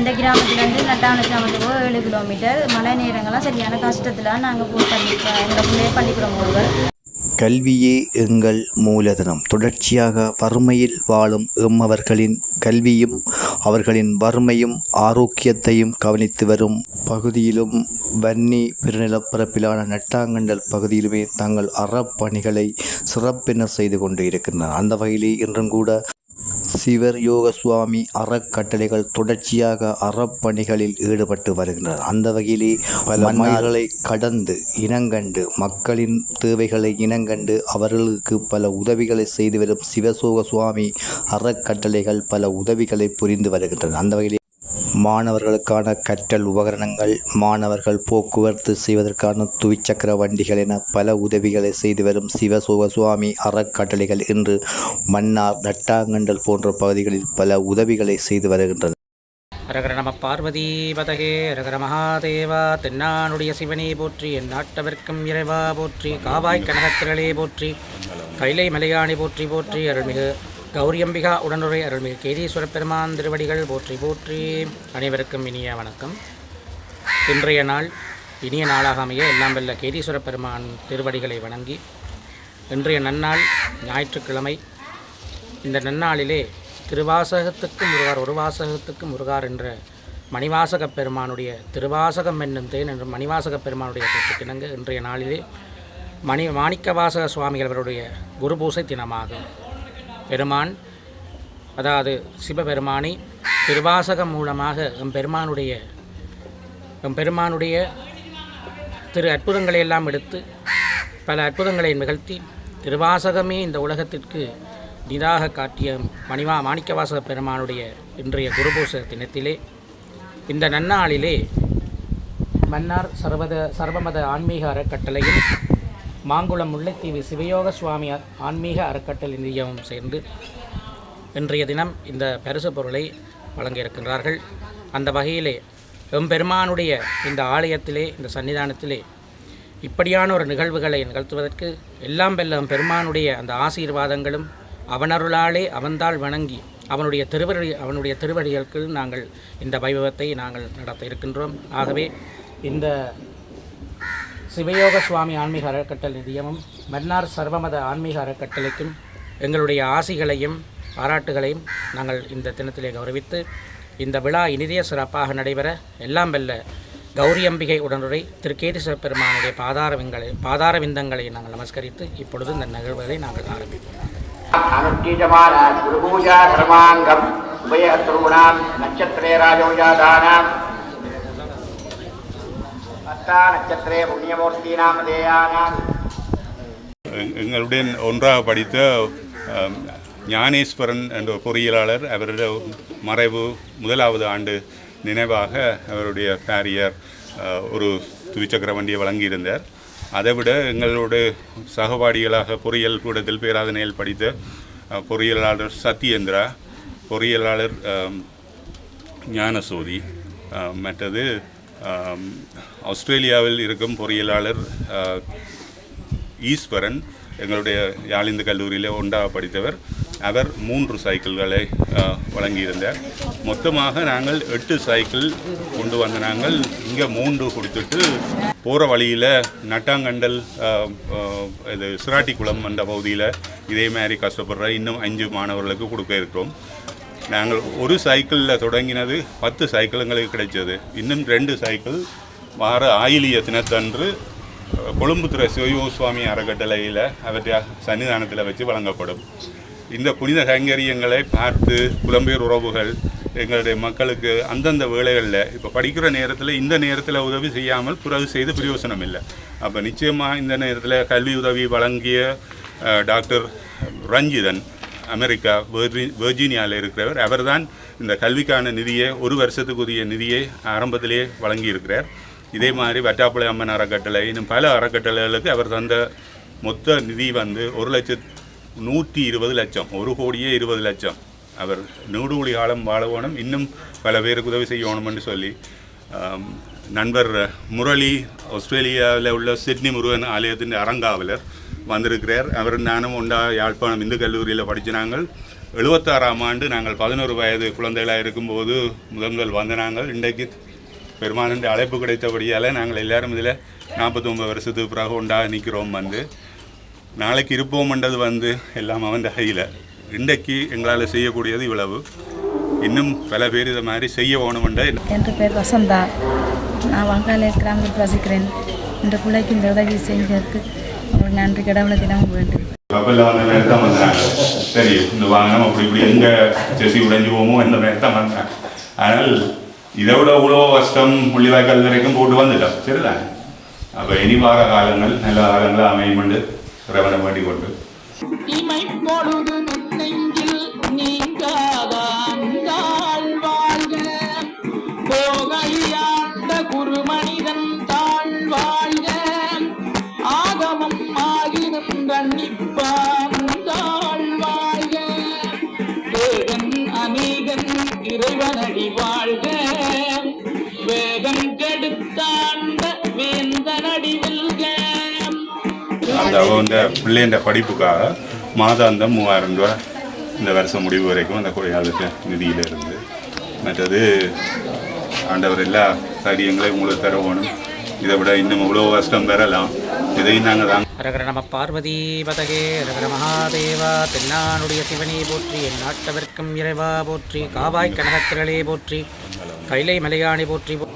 இந்த கிராமத்துலேருந்து நட்டான கிராமத்துக்கு ஏழு கிலோமீட்டர் மழை நேரங்கள்லாம் சரியான கஷ்டத்தில் நாங்கள் போய் பள்ளி எங்கள் பிள்ளைய பள்ளிக்கூடம் போடுவோம் கல்வியே எங்கள் மூலதனம். தொடர்ச்சியாக வறுமையில் வாழும் எம்மவர்களின் கல்வியும் அவர்களின் வறுமையும் ஆரோக்கியத்தையும் கவனித்து வரும் பகுதியிலும் வன்னி பெருநிலப்பரப்பிலான நட்டாங்கண்டல் பகுதியிலுமே தங்கள் அறப்பணிகளை சிறப்பென செய்து கொண்டு இருக்கின்றனர். அந்த வகையிலே இன்றும் கூட சிவர் யோக சுவாமி அறக்கட்டளைகள் தொடர்ச்சியாக அறப்பணிகளில் ஈடுபட்டு வருகின்றனர். அந்த வகையிலே மைல்களை கடந்து இனங்கண்டு மக்களின் தேவைகளை இனங்கண்டு அவர்களுக்கு பல உதவிகளை செய்து வரும் சிவசோக சுவாமி அறக்கட்டளைகள் பல உதவிகளை புரிந்து வருகின்றன. அந்த வகையிலே மாணவர்களுக்கான கற்றல் உபகரணங்கள் மாணவர்கள் போக்குவரத்து செய்வதற்கான துவிச்சக்கர வண்டிகள் என பல உதவிகளை செய்து வரும் சிவசோக சுவாமி அறக்கட்டளைகள் இன்று மன்னார் நட்டாங்கண்டல் போன்ற பகுதிகளில் பல உதவிகளை செய்து வருகின்றன. அரகர நம பார்வதி பதகே அரகர மகாதேவா தென்னானுடைய சிவனே போற்றி என் நாட்டவர்க்கும் இறைவா போற்றி காவாய் கனகத்திரளே போற்றி கைலை மலையாணி போற்றி போற்றி அருள்மிகு கௌரியம்பிகா உடனுரை அருள்மிகு கேதீஸ்வர பெருமான் திருவடிகள் போற்றி போற்றி. அனைவருக்கும் இனிய வணக்கம். இன்றைய நாள் இனிய நாளாக அமைய எல்லாம் வெல்ல கேதீஸ்வர பெருமான் திருவடிகளை வணங்கி இன்றைய நன்னாள் ஞாயிற்றுக்கிழமை. இந்த நன்னாளிலே திருவாசகத்துக்கு முருகார் ஒரு வாசகத்துக்கு முருகார் என்ற மணிவாசகப் பெருமானுடைய திருவாசகம் என்னும் தேன் என்ற மணிவாசகப் பெருமானுடைய கிணங்கு இன்றைய நாளிலே மணி மாணிக்கவாசக சுவாமிகள் அவருடைய குரு பூசை தினமாகும். பெருமான் அதாவது சிவபெருமானை திருவாசகம் மூலமாக எம் பெருமானுடைய எம் பெருமானுடைய திரு அற்புதங்களை எல்லாம் எடுத்து பல அற்புதங்களை நிகழ்த்தி திருவாசகமே இந்த உலகத்திற்கு நிதாக காட்டிய மணிவா மாணிக்கவாசக பெருமானுடைய இன்றைய குருபூச தினத்திலே இந்த நன்னாளிலே மன்னார் சர்வத சர்வமத ஆன்மீக அறக்கட்டளையில் மாங்குளம் முல்லைத்தீவு சிவயோக சுவாமி ஆன்மீக அறக்கட்டளை நிதியமும் சேர்ந்து இன்றைய தினம் இந்த பரிசு பொருளை வழங்க இருக்கின்றார்கள் அந்த வகையிலே எம்பெருமானுடைய இந்த ஆலயத்திலே இந்த சன்னிதானத்திலே இப்படியான ஒரு நிகழ்வுகளை நிகழ்த்துவதற்கு எல்லாம் வெல்லம் பெருமானுடைய அந்த ஆசீர்வாதங்களும் அவனருளாலே அவன்தாள் வணங்கி அவனுடைய திருவடி அவனுடைய திருவடிகளுக்கு நாங்கள் இந்த வைபவத்தை நாங்கள் நடத்த இருக்கின்றோம். ஆகவே இந்த சிவயோக சுவாமி ஆன்மீக அறக்கட்டளை நிதியமும் மன்னார் சர்வமத ஆன்மீக அறக்கட்டளைக்கும் எங்களுடைய ஆசிகளையும் பாராட்டுகளையும் நாங்கள் இந்த தினத்திலே கௌரவித்து இந்த விழா இனிதிய சிறப்பாக நடைபெற எல்லாம் வெல்ல கௌரி அம்பிகை உடனுரை திருக்கேதீஸ்வர பெருமானுடைய பாதாரவிங்களை பாதாரவிந்தங்களை நாங்கள் நமஸ்கரித்து இப்பொழுது இந்த நிகழ்வுகளை நாங்கள் ஆரம்பிப்போம். அனுஷ்டீஜமான குருபூஜா கர்மாங்கம் உபய நட்சத்திரே ராஜோஜாதானாம் அஸ்தா நட்சத்திரே புண்ணியமூர்த்தி நாமதேயானாம் எங்களுடன் ஒன்றாக படித்த ஞானேஸ்வரன் என்ற பொறியியலாளர் அவருடைய மறைவு முதலாவது ஆண்டு நினைவாக அவருடைய பேரியர் ஒரு துவிச்சக்கர வண்டியை வழங்கியிருந்தார். அதைவிட எங்களோட சகபாடிகளாக பொறியியல் கூடத்தில் பேராதனையில் படித்த பொறியியலாளர் சத்யேந்திரா பொறியியலாளர் ஞானசோதி மற்றது ஆஸ்திரேலியாவில் இருக்கும் பொறியியலாளர் ஈஸ்வரன் எங்களுடைய யாழிந்து கல்லூரியில் ஒன்றாக படித்தவர். அவர் மூன்று சைக்கிள்களை வழங்கியிருந்தார். மொத்தமாக நாங்கள் எட்டு சைக்கிள் கொண்டு வந்த நாங்கள் இங்கே மூன்று கொடுத்துட்டு போகிற வழியில் நட்டாங்கண்டல் இது சிராட்டிக்குளம் என்ற பகுதியில் இதே மாதிரி கஷ்டப்படுற இன்னும் அஞ்சு மாணவர்களுக்கு கொடுக்க இருக்கிறோம். நாங்கள் ஒரு சைக்கிளில் தொடங்கினது பத்து சைக்கிளுங்களுக்கு கிடைச்சது. இன்னும் ரெண்டு சைக்கிள் வார ஆயிலிய தினத்தன்று கொழும்புத்துறை சிவயோ சுவாமி அறக்கட்டளையில் அவற்றை சன்னிதானத்தில் வச்சு வழங்கப்படும். இந்த புனித கைங்கரியங்களை பார்த்து புலம்பெயர் உறவுகள் எங்களுடைய மக்களுக்கு அந்தந்த வேலைகளில் இப்போ படிக்கிற நேரத்தில் இந்த நேரத்தில் உதவி செய்யாமல் பிறகு செய்து பிரயோசனம் இல்லை. அப்போ நிச்சயமாக இந்த நேரத்தில் கல்வி உதவி வழங்கிய டாக்டர் ரஞ்சிதன் அமெரிக்கா வெர்ஜி வெர்ஜீனியாவில் இருக்கிறவர். அவர்தான் இந்த கல்விக்கான நிதியை ஒரு வருஷத்துக்குரிய நிதியை ஆரம்பத்திலே வழங்கியிருக்கிறார். இதே மாதிரி வட்டாப்புளை அம்மன் அறக்கட்டளை இன்னும் பல அறக்கட்டளைகளுக்கு அவர் தந்த மொத்த நிதி வந்து ஒரு லட்சத் நூற்றி இருபது லட்சம் ஒரு கோடியே இருபது லட்சம். அவர் நூடுகுழி காலம் வாழவோனும் இன்னும் பல பேருக்கு உதவி செய்யணும்னு சொல்லி நண்பர் முரளி ஆஸ்திரேலியாவில் உள்ள சிட்னி முருகன் ஆலயத்தின் அறங்காவலர் வந்திருக்கிறார். அவர் நானும் உண்டா யாழ்ப்பாணம் இந்து கல்லூரியில் படிச்சு நாங்கள். எழுபத்தாறாம் ஆண்டு நாங்கள் பதினோரு வயது குழந்தைகளாக இருக்கும்போது முதல் முதல் வந்த நாங்கள். இன்றைக்கு பெருமானந்த அழைப்பு கிடைத்தபடியால் நாங்கள் எல்லாரும் இதில் நாற்பத்தொம்பது வருஷத்துக்கு பிறகு உண்டாக நிற்கிறோம் வந்து. நாளைக்கு இருப்போம்ன்றது வந்து எல்லாம் அவன் கையில் இன்றைக்கு எங்களால் செய்யக்கூடியது இவ்வளவு. இன்னும் பல பேர் இதை மாதிரி செய்ய வேணுமென்ற என் பேர் வசந்தா. நான் வங்காள கிராமத்தில் வசிக்கிறேன். இந்த பிள்ளைக்கு இந்த உதவி செஞ்சதுக்கு ஒரு நன்றி கடவுளை தினமும் வேண்டும் கப்பலில் வந்த மாதிரி தான் வந்தாங்க சரி இந்த வாகனம் அப்படி இப்படி எங்கே செசி உடைஞ்சு போமோ இந்த மாதிரி தான் வந்தாங்க ஆனால் இதை விட இவ்வளோ கஷ்டம் முள்ளிவாய்க்கால் வரைக்கும் போட்டு வந்துட்டோம் சரிதான் அப்போ இனி வார காலங்கள் நல்ல காலங்கள் அமையுமெண்டு இறைவனை வேண்டிக் கொண்டு வேகன் அநீகன் இறைவனடி வாழ்க. வேகம் கெடுத்தாண்ட வேந்தனடி வெல்க. அந்த அவங்க பிள்ளைன்ற படிப்புக்காக மாதாந்தம் மூவாயிரம் ரூபா இந்த வருஷம் முடிவு வரைக்கும் அந்த கோயிலுக்கு நிதியில் இருந்து மற்றது ஆண்டவர் எல்லா காரியங்களையும் உங்களுக்கு தரணும் இதை விட இன்னும் இவ்வளோ கஷ்டம் பெறலாம். இதையும் நாங்கள் தான் அரகர நம பார்வதி பதகே அரகர மகாதேவா தென்னானுடைய சிவனே போற்றி என் நாட்டவர்க்கும் இறைவா போற்றி காவாய் கனகத்திரளே போற்றி கைலை மலையாணி போற்றி போ-